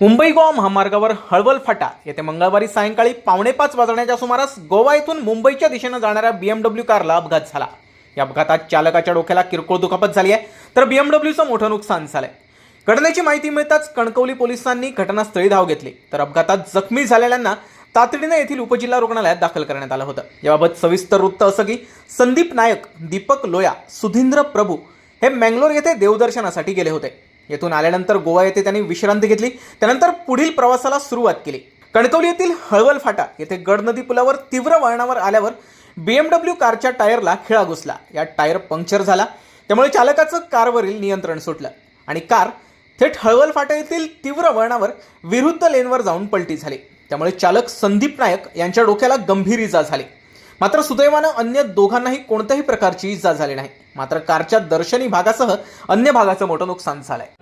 मुंबई गोवा महामार्गावर हळवल फाटा. येथे मंगळवारी सायंकाळी पावणे पाच वाजण्याच्या सुमारास गोवा येथून मुंबईच्या दिशेनं जाणाऱ्या बीएमडब्ल्यू कारला अपघात झाला. या अपघातात चालकाच्या डोक्याला किरकोळ दुखापत झाली आहे. तर बीएमडब्ल्यूचं मोठं नुकसान झालंय. घटनेची माहिती मिळताच कणकवली पोलिसांनी घटनास्थळी धाव घेतली. तर अपघातात जखमी झालेल्यांना तातडीनं येथील उपजिल्हा रुग्णालयात दाखल करण्यात आलं होतं. याबाबत सविस्तर वृत्त असं की संदीप नायक दीपक लोया सुधींद्र प्रभू हे मँगलोर येथे देवदर्शनासाठी गेले होते. येथून आल्यानंतर गोवा येथे त्यांनी विश्रांती घेतली. त्यानंतर पुढील प्रवासाला सुरुवात केली. कणकवली येथील हळवल फाटा येथे गडनदी पुलावर तीव्र वळणावर आल्यावर बीएमडब्ल्यू कारच्या टायरला खिळा घुसला. या टायर पंक्चर झाला. त्यामुळे चालकाचं कारवरील नियंत्रण सुटलं. आणि कार थेट हळवल फाटा येथील तीव्र वळणावर विरुद्ध लेनवर जाऊन पलटी झाली. त्यामुळे चालक संदीप नायक यांच्या डोक्याला गंभीर इजा झाली. मात्र सुदैवानं अन्य दोघांनाही कोणत्याही प्रकारची इजा झाली नाही. मात्र कारच्या दर्शनी भागासह अन्य भागाचं मोठं नुकसान झालंय.